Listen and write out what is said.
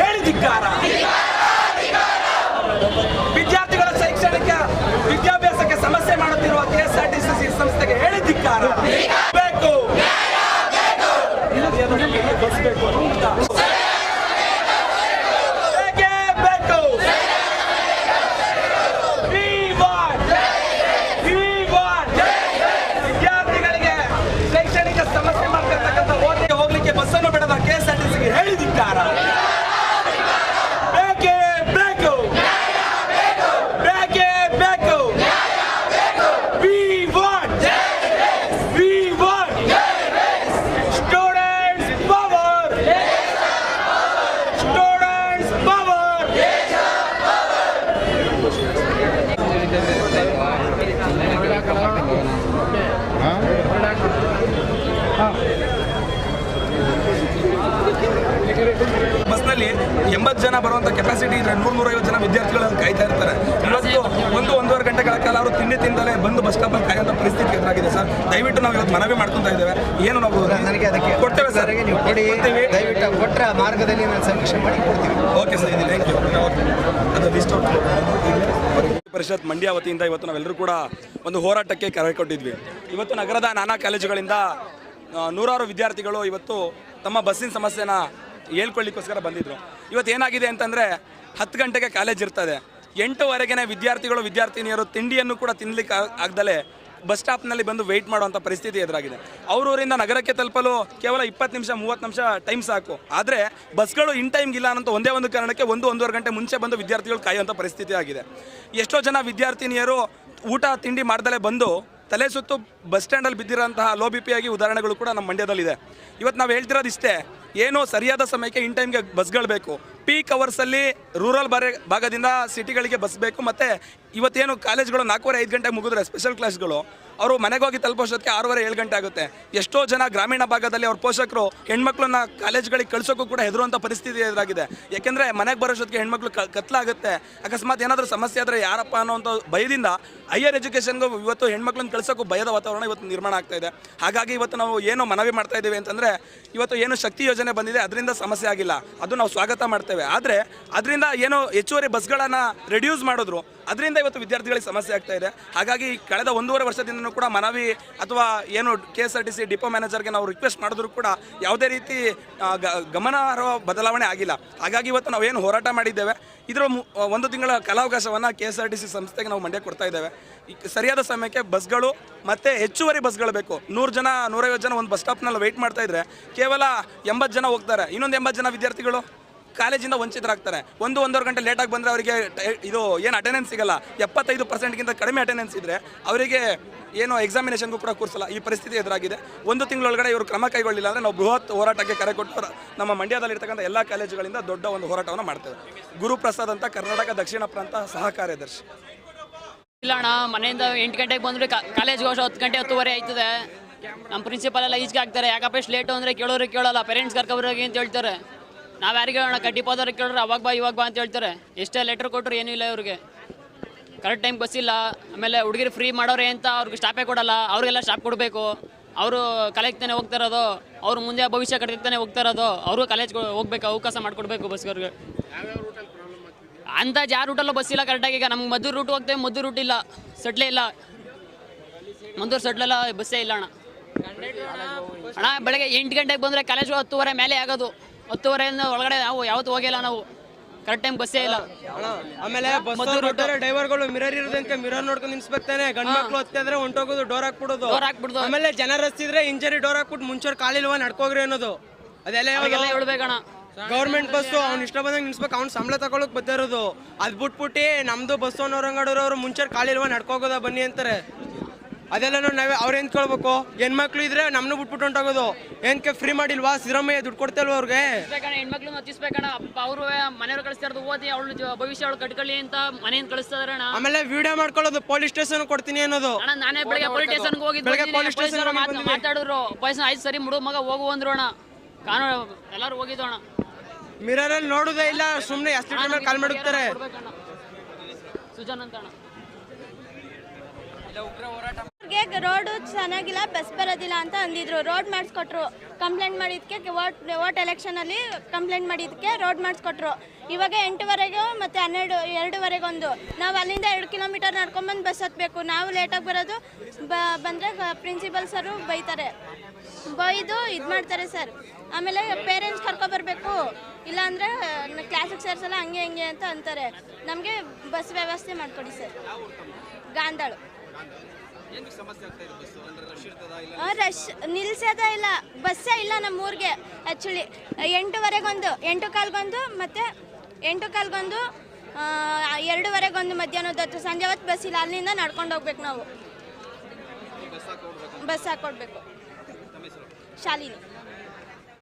ಹೇಳಿದಿಕ್ಕಾರ? ಎಂಬತ್ತು ಜನ ಬರುವಂಥ ಕೆಪಾಸಿಟಿ ಇದ್ರೆ ನೂರು ನೂರೈವತ್ತು ಜನ ವಿದ್ಯಾರ್ಥಿಗಳು ಅಲ್ಲಿ ಕಾಯ್ತಾ ಇರ್ತಾರೆ. ಇವತ್ತು ಒಂದು ಒಂದೂವರೆ ಗಂಟೆಗಳ ಕಾಲ ಅವರು ತಿಂಡಿ ತಿಂದಲೇ ಬಂದು ಬಸ್ ಸ್ಟಾಪಲ್ಲಿ ಕಾಯುವಂಥ ಪರಿಸ್ಥಿತಿ ಎದುರಾಗಿದೆ ಸರ್. ದಯವಿಟ್ಟು ನಾವು ಇವತ್ತು ಮನವಿ ಮಾಡ್ಕೊತಾ ಇದ್ದೇವೆ. ಏನು ನಾವು ನನಗೆ ಅದಕ್ಕೆ ಕೊಡ್ತೇವೆ ಸರ್. ನೀವು ಕೊಡಿ. ದಯವಿಟ್ಟು ಕೊಟ್ಟರೆ ಆ ಮಾರ್ಗದಲ್ಲಿ ನಾನು ಸಮೀಕ್ಷೆ ಮಾಡಿ ಕೊಡ್ತೀವಿ. ಓಕೆ ಸರ್ ಇದು. ಥ್ಯಾಂಕ್ ಯು ಅದು ಲಿಸ್ಟ್ ಪರಿಷತ್ ಮಂಡ್ಯ ವತಿಯಿಂದ ಇವತ್ತು ನಾವೆಲ್ಲರೂ ಕೂಡ ಒಂದು ಹೋರಾಟಕ್ಕೆ ಕರೆ ಕೊಟ್ಟಿದ್ವಿ. ಇವತ್ತು ನಗರದ ನಾನಾ ಕಾಲೇಜುಗಳಿಂದ ನೂರಾರು ವಿದ್ಯಾರ್ಥಿಗಳು ಇವತ್ತು ತಮ್ಮ ಬಸ್ಸಿನ ಸಮಸ್ಯೆನ ಹೇಳ್ಕೊಳ್ಳಿಕ್ಕೋಸ್ಕರ ಬಂದಿದ್ರು. ಇವತ್ತು ಏನಾಗಿದೆ ಅಂತಂದರೆ ಹತ್ತು ಗಂಟೆಗೆ ಕಾಲೇಜ್ ಇರ್ತದೆ. ಎಂಟುವರೆಗೆ ವಿದ್ಯಾರ್ಥಿಗಳು, ವಿದ್ಯಾರ್ಥಿನಿಯರು ತಿಂಡಿಯನ್ನು ಕೂಡ ತಿನ್ನಲಿಕ್ಕೆ ಆಗ್- ಆಗ್ದಲೇ ಬಸ್ ಸ್ಟಾಪ್ನಲ್ಲಿ ಬಂದು ವೆಯ್ಟ್ ಮಾಡುವಂಥ ಪರಿಸ್ಥಿತಿ ಎದುರಾಗಿದೆ. ಅವರೂರಿಂದ ನಗರಕ್ಕೆ ತಲುಪಲು ಕೇವಲ ಇಪ್ಪತ್ತು ನಿಮಿಷ, ಮೂವತ್ತು ನಿಮಿಷ ಟೈಮ್ ಸಾಕು. ಆದರೆ ಬಸ್ಗಳು ಇನ್ ಟೈಮ್ಗೆ ಇಲ್ಲ ಅನ್ನೋ ಒಂದೇ ಒಂದು ಕಾರಣಕ್ಕೆ ಒಂದು ಒಂದೂವರೆ ಗಂಟೆ ಮುಂಚೆ ಬಂದು ವಿದ್ಯಾರ್ಥಿಗಳು ಕಾಯುವಂಥ ಪರಿಸ್ಥಿತಿ ಆಗಿದೆ. ಎಷ್ಟೋ ಜನ ವಿದ್ಯಾರ್ಥಿನಿಯರು ಊಟ, ತಿಂಡಿ ಮಾಡ್ದಲೇ ಬಂದು ತಲೆ ಸುತ್ತು ಬಸ್ ಸ್ಟ್ಯಾಂಡಲ್ಲಿ ಬಿದ್ದಿರೋಂತಹ ಲೋ ಬಿ ಪಿ ಉದಾಹರಣೆಗಳು ಕೂಡ ನಮ್ಮ ಮಂಡ್ಯದಲ್ಲಿದೆ. ಇವತ್ತು ನಾವು ಹೇಳ್ತಿರೋದು ಇಷ್ಟೇ ಏನೋ ಸರಿಯಾದ ಸಮಯಕ್ಕೆ ಇನ್ ಟೈಮ್ಗೆ ಬಸ್ಗಳು ಬೇಕು. ಪೀಕ್ ಅವರ್ಸಲ್ಲಿ ರೂರಲ್ ಬರೆ ಭಾಗದಿಂದ ಸಿಟಿಗಳಿಗೆ ಬಸ್ ಬೇಕು, ಮತ್ತು ಇವತ್ತೇನು ಕಾಲೇಜ್ಗಳು ನಾಲ್ಕೂವರೆ ಐದು ಗಂಟೆಗೆ ಮುಗಿದ್ರೆ ಸ್ಪೆಷಲ್ ಕ್ಲಾಸ್ಗಳು ಅವರು ಮನೆಗೆ ಹೋಗಿ ತಲುಪೋಷ್ಟೊತ್ತಿಗೆ ಆರೂವರೆ, ಏಳು ಗಂಟೆ ಆಗುತ್ತೆ. ಎಷ್ಟೋ ಜನ ಗ್ರಾಮೀಣ ಭಾಗದಲ್ಲಿ ಅವ್ರ ಪೋಷಕರು ಹೆಣ್ಮಕ್ಳನ್ನ ಕಾಲೇಜ್ಗಳಿಗೆ ಕಳ್ಸೋಕ್ಕೂ ಕೂಡ ಹೆದರುವಂಥ ಪರಿಸ್ಥಿತಿ ಎದುರಾಗಿದೆ. ಯಾಕೆಂದರೆ ಮನೆಗೆ ಬರೋಷ್ಟೊತ್ತಿಗೆ ಹೆಣ್ಮಕ್ಳು ಕತ್ಲಾಗುತ್ತೆ. ಅಕಸ್ಮಾತ್ ಏನಾದರೂ ಸಮಸ್ಯೆ ಆದರೆ ಯಾರಪ್ಪ ಅನ್ನೋಂಥ ಭಯದಿಂದ ಹೈಯರ್ ಎಜುಕೇಷನ್ಗೂ ಇವತ್ತು ಹೆಣ್ಮಕ್ಳನ್ನ ಕಳಿಸೋಕ್ಕೂ ಭಯದ ವಾತಾವರಣ ಇವತ್ತು ನಿರ್ಮಾಣ ಆಗ್ತಾ ಇದೆ. ಹಾಗಾಗಿ ಇವತ್ತು ನಾವು ಏನು ಮನವಿ ಮಾಡ್ತಾ ಇದ್ದೀವಿ ಅಂತಂದರೆ ಇವತ್ತು ಏನು ಶಕ್ತಿ ಯೋಜನೆ ಬಂದಿದೆ ಅದರಿಂದ ಸಮಸ್ಯೆ ಆಗಿಲ್ಲ. ಅದು ನಾವು ಸ್ವಾಗತ ಮಾಡ್ತೇವೆ. ಆದರೆ ಅದರಿಂದ ಏನು ಹೆಚ್ಚುವರಿ ಬಸ್ಗಳನ್ನು ರೆಡ್ಯೂಸ್ ಮಾಡಿದ್ರು. ಅದರಿಂದ ಇವತ್ತು ವಿದ್ಯಾರ್ಥಿಗಳಿಗೆ ಸಮಸ್ಯೆ ಆಗ್ತಾ ಇದೆ. ಹಾಗಾಗಿ ಕಳೆದ ಒಂದೂವರೆ ವರ್ಷದಿಂದನೂ ಕೂಡ ಮನವಿ ಅಥವಾ ಏನು K S R T C depot ಮ್ಯಾನೇಜರ್ಗೆ ನಾವು ರಿಕ್ವೆಸ್ಟ್ ಮಾಡಿದ್ರು ಕೂಡ ಯಾವುದೇ ರೀತಿ ಗಮನಾರ್ಹ ಬದಲಾವಣೆ ಆಗಿಲ್ಲ. ಹಾಗಾಗಿ ಇವತ್ತು ನಾವು ಏನು ಹೋರಾಟ ಮಾಡಿದ್ದೇವೆ. ಇದರ ಒಂದು ತಿಂಗಳ ಕಾಲಾವಕಾಶವನ್ನು K S R T C ಸಂಸ್ಥೆಗೆ ನಾವು ಮಂಡ್ಯ ಕೊಡ್ತಾ ಇದ್ದೇವೆ. ಸರಿಯಾದ ಸಮಯಕ್ಕೆ ಬಸ್ಗಳು ಮತ್ತು ಹೆಚ್ಚುವರಿ ಬಸ್ಗಳು ಬೇಕು. ನೂರು ಜನ, ನೂರೈವತ್ತು ಜನ ಒಂದು ಬಸ್ ಸ್ಟಾಪ್ನಲ್ಲಿ ವೆಯ್ಟ್ ಮಾಡ್ತಾ ಇದ್ದರೆ ಕೇವಲ ಎಂಬತ್ತು ಜನ ಹೋಗ್ತಾರೆ. ಇನ್ನೊಂದು ಎಂಬತ್ತು ಜನ ವಿದ್ಯಾರ್ಥಿಗಳು? ಕಾಲೇಜಿಂದ ವಂಚಿತರಾಗ್ತಾರೆ. ಒಂದು ಒಂದೂವರೆ ಗಂಟೆ ಲೇಟಾಗಿ ಬಂದರೆ ಅವರಿಗೆ ಇದು ಏನು ಅಟೆಂಡೆನ್ಸ್ ಸಿಗಲ್ಲ. ಎಪ್ಪತ್ತೈದು ಪರ್ಸೆಂಟ್ಗಿಂತ ಕಡಿಮೆ ಅಟೆಂಡೆನ್ಸ್ ಇದ್ದರೆ ಅವರಿಗೆ ಏನು ಎಕ್ಸಾಮಿನೇಷನ್ಗೂ ಕೂಡ ಕೂರಿಸಲ್ಲ ಈ ಪರಿಸ್ಥಿತಿ ಎದುರಾಗಿದೆ. ಒಂದು ತಿಂಗಳೊಳಗಡೆ ಇವರು ಕ್ರಮ ಕೈಗೊಳ್ಳಿಲ್ಲ ಅಂದರೆ ನಾವು ಬೃಹತ್ ಹೋರಾಟಕ್ಕೆ ಕರೆ ಕೊಟ್ಟು ನಮ್ಮ ಮಂಡ್ಯದಲ್ಲಿರ್ತಕ್ಕಂಥ ಎಲ್ಲ ಕಾಲೇಜುಗಳಿಂದ ದೊಡ್ಡ ಒಂದು ಹೋರಾಟವನ್ನು ಮಾಡ್ತೇವೆ. ಗುರುಪ್ರಸಾದ್ ಅಂತ ಕರ್ನಾಟಕ ದಕ್ಷಿಣ ಪ್ರಾಂತ ಸಹ ಕಾರ್ಯದರ್ಶಿ. ಇಲ್ಲ ಅಣ್ಣ, ಮನೆಯಿಂದ ಎಂಟು ಗಂಟೆಗೆ ಬಂದರೆ ಕಾಲೇಜ್ಗೆ ಹೋಗೋ ಹತ್ತು ಗಂಟೆ ಹತ್ತುವರೆ ಆಯ್ತದೆ. ನಮ್ಮ ಪ್ರಿನ್ಸಿಪಲ್ ಎಲ್ಲ ಈಜ್ಗೆ ಹಾಕ್ತಾರೆ. ಯಾಕಪ್ಪ ಎಷ್ಟು ಲೇಟು ಅಂದರೆ ಕೇಳೋರು ಕೇಳಲ್ಲ ಪೇರೆಂಟ್ಸ್ ಕರ್ಕೊಬರೋಗಿ ಅಂತ ಹೇಳ್ತಾರೆ. ನಾವು ಯಾರಿಗೆ ಹೇಳೋಣ? ಗಡ್ಡಿ ಹೋದವ್ರಿಗೆ ಕೇಳಿದ್ರೆ ಅವಾಗ ಬಾ, ಇವಾಗ ಬಾ ಅಂತ ಹೇಳ್ತಾರೆ. ಎಷ್ಟೇ ಲೆಟ್ರ್ ಕೊಟ್ಟರು ಏನೂ ಇಲ್ಲ ಇವ್ರಿಗೆ. ಕರೆಕ್ಟ್ ಟೈಮ್ ಬಸ್ ಇಲ್ಲ. ಆಮೇಲೆ ಹುಡುಗಿರು ಫ್ರೀ ಮಾಡೋರೆ ಅಂತ ಅವ್ರಿಗೆ ಸ್ಟಾಪೇ ಕೊಡಲ್ಲ. ಅವ್ರಿಗೆಲ್ಲ ಸ್ಟಾಪ್ ಕೊಡಬೇಕು. ಅವರು ಕಾಲೇಜ್ ತಾನೇ ಹೋಗ್ತಾ ಇರೋದು. ಅವ್ರು ಮುಂದೆ ಭವಿಷ್ಯ ಕಟ್ಟಿರ್ತಾನೆ ಹೋಗ್ತಾ ಇರೋದು. ಅವರು ಕಾಲೇಜ್ ಹೋಗ್ಬೇಕು, ಅವಕಾಶ ಮಾಡಿಕೊಡ್ಬೇಕು ಬಸ್ಗವ್ರಿಗೆ ಅಂತ ಯಾರು ರೂಟಲ್ಲೂ ಬಸ್ ಇಲ್ಲ ಕರೆಕ್ಟಾಗಿ ಈಗ ನಮ್ಗೆ ಮದ್ದೂರು ರೂಟ್ ಹೋಗ್ತೇವೆ ಮದ್ದು ರೂಟ್ ಇಲ್ಲ. ಸಟ್ಲೇ ಇಲ್ಲ. ಮಂದೂರು ಸಟ್ಲೆಲ್ಲ ಬಸ್ಸೇ ಇಲ್ಲ ಅಣ್ಣ. ಅಣ್ಣ, ಬೆಳಗ್ಗೆ ಎಂಟು ಗಂಟೆಗೆ ಬಂದರೆ ಕಾಲೇಜ್ ಹತ್ತುವರೆ ಮೇಲೆ ಆಗೋದು. ಹತ್ತುವರೆಯಿಂದ ಒಳಗಡೆ ನಾವು ಯಾವತ್ತು ಹೋಗಿಲ್ಲ ನಾವು. ಕರೆಕ್ಟ್ ಟೈಮ್ ಬಸ್ಸೇ ಇಲ್ಲ. ಆಮೇಲೆ. ಡ್ರೈವರ್ಗಳು ಮಿರರ್ ಇರೋದಂತ ಮಿರರ್ ನೋಡ್ಕೊಂಡು ನಿಲ್ಸ್ಬೇಕಾನೆ ಗಂಡ್ ಮಕ್ಳು ಹತ್ತಿದ್ರೆ ಹೊಂಟೋಗೋದು ಡೋರ್ ಹಾಕ್ಬಿಡೋದು. ಡೋರ್ ಹಾಕ್ಬಿಡ್ದು. ಆಮೇಲೆ ಜನ ರಸ್ತಿದ್ರೆ ಇಂಜರಿ ಡೋರ್ ಹಾಕ್ಬಿಟ್ಟು ಮುಂಚೆ ಕಾಲಿಲ್ವ ನಡ್ಕೋಗ್ರಿ ಅನ್ನೋದು. ಅದೆಲ್ಲ ಯಾವಾಗೆಲ್ಲ ಹೇಳ್ಬೇಕಣ್ಣ ಗೌರ್ಮೆಂಟ್ ಬಸ್ಸು ಅವ್ನು ಇಷ್ಟ ಬಂದಂಗೆ ನಿಲ್ಸ್ಬೇಕು ಅವ್ನು ಸಂಬಳ ತಗೊಳಕ್ ಬರ್ತಾ ಇರೋದು. ಅದ್ ಬಿಟ್ಬಿಟ್ಟು ನಮ್ದು ಬಸ್ ಅವ್ರು ಮುಂಚೆ ಕಾಲಿಲ್ವ ನಡ್ಕೋಗೋದ ಬನ್ನಿ ಅಂತಾರೆ. ಅದೆಲ್ಲ ನಾವೇ ಅವ್ರು ಎಂದ್ಕೊಳ್ಬೇಕು ಕೇಳ್ಬೇಕು? ಹೆಣ್ಮಕ್ಳು ಇದ್ರೆ ನಮ್ನು ಬಿಟ್ಬಿಟ್ಟು ಹೊಂಟೋಗೋದು. ಏನ್ಕೆ ಫ್ರೀ ಮಾಡಿಲ್ವಾ? ಸಿದ್ದರಾಮಯ್ಯ ದುಡ್ಡು ಕೊಡ್ತಲ್ವ ಅವ್ರಿಗೆ? ಹೆಣ್ಮಕ್ಳು ಅಪ್ಪ ಅವರು ಮನೆಯವ್ರು ಕಳಿಸ್ತಾರ ಇರೋದು ಓದಿ ಅವಳು ಭವಿಷ್ಯ ಅವಳು ಕಟ್ಕೊಳ್ಳಿ ಅಂತ ಮನೆಯಿಂದ ಕಳಿಸ್ತಾ ಅಣ್ಣ. ಆಮೇಲೆ ವಿಡಿಯೋ ಮಾಡ್ಕೊಳ್ಳೋದು ಪೊಲೀಸ್ ಸ್ಟೇಷನ್ ಕೊಡ್ತೀನಿ ಅನ್ನೋದು. ಅಣ್ಣ ನಾನೇ ಬೆಳಗ್ಗೆ ಪೊಲೀಸ್ ಹೋಗಿದ್ದು ಬೆಳಗ್ಗೆ ಪೊಲೀಸ್ ಸ್ಟೇಷನ್ ಮಾತಾಡಿದ್ರು. ಪೊಲೀಸ್ ಆಯ್ತು ಸರಿ ಮುಡು ಮಗ ಹೋಗು ಅಂದ್ರು ಅಣ್ಣ. ಕಾನೂನು ಎಲ್ಲರೂ ಹೋಗಿದ್ದು ಅಣ್ಣ. ಮಿರರ್ ಅಲ್ಲಿ ನೋಡುದೇ ಇಲ್ಲ ಸುಮ್ನೆ ಎಷ್ಟು ಟೈಮ್ ಕಾಲ್ ಮಾಡುತ್ತಾರೆ. ಸುಜನ್ ಅಂತ ಅಣ್ಣ. ಅವ್ರಿಗೆ ರೋಡು ಚೆನ್ನಾಗಿಲ್ಲ ಬಸ್ ಬರೋದಿಲ್ಲ ಅಂತ ಅಂದಿದ್ರು. ರೋಡ್ ಮಾಡಿಸ್ಕೊಟ್ರು. ಕಂಪ್ಲೇಂಟ್ ಮಾಡಿದ್ಕೆ ವೋಟ್ ವೋಟ್ ಎಲೆಕ್ಷನಲ್ಲಿ ಕಂಪ್ಲೇಂಟ್ ಮಾಡಿದ್ದಕ್ಕೆ ರೋಡ್ ಮಾಡಿಸ್ಕೊಟ್ರು. ಇವಾಗ ಎಂಟುವರೆಗೆ ಮತ್ತು ಹನ್ನೆರಡು ಎರಡುವರೆಗೆ ಒಂದು ನಾವು ಅಲ್ಲಿಂದ ಎರಡು ಕಿಲೋಮೀಟರ್ ನಡ್ಕೊಂಬಂದು ಬಸ್ ಹತ್ತಬೇಕು ನಾವು ಲೇಟಾಗಿ ಬರೋದು ಬ, ಬಂದರೆ ಪ್ರಿನ್ಸಿಪಲ್ ಸರು ಬೈತಾರೆ. ಬೈದು ಇದು ಮಾಡ್ತಾರೆ ಸರ್ ಆಮೇಲೆ ಪೇರೆಂಟ್ಸ್ ಕರ್ಕೊಬರ್ಬೇಕು ಇಲ್ಲಾಂದರೆ ಕ್ಲಾಸಿಗೆ ಸೇರಿಸಲ್ಲ, ಹಂಗೆ ಹಂಗೆ ಅಂತ ಅಂತಾರೆ. ನಮಗೆ ಬಸ್ ವ್ಯವಸ್ಥೆ ಮಾಡಿಕೊಡಿ ಸರ್ ಗಾಂಧಾಳು. ರಶ್ ನಿಲ್ಸೋದೇ ಇಲ್ಲ. ಬಸ್ಸೇ ಇಲ್ಲ ನಮ್ಮ ಊರಿಗೆ ಆ್ಯಕ್ಚುಲಿ ಎಂಟುವರೆಗೊಂದು ಎಂಟು ಕಾಲ್ಗೊಂದು ಮತ್ತು ಎಂಟು ಕಾಲ್ಗೊಂದು ಎರಡುವರೆಗೊಂದು ಮಧ್ಯಾಹ್ನದ ಹತ್ತು. ಸಂಜೆ ಹೊತ್ತು ಬಸ್ ಇಲ್ಲ. ಅಲ್ಲಿಂದ ನಡ್ಕೊಂಡು ಹೋಗ್ಬೇಕು ನಾವು. ಬಸ್ ಹಾಕೊಡ್ಬೇಕು ಶಾಲಿನಿ.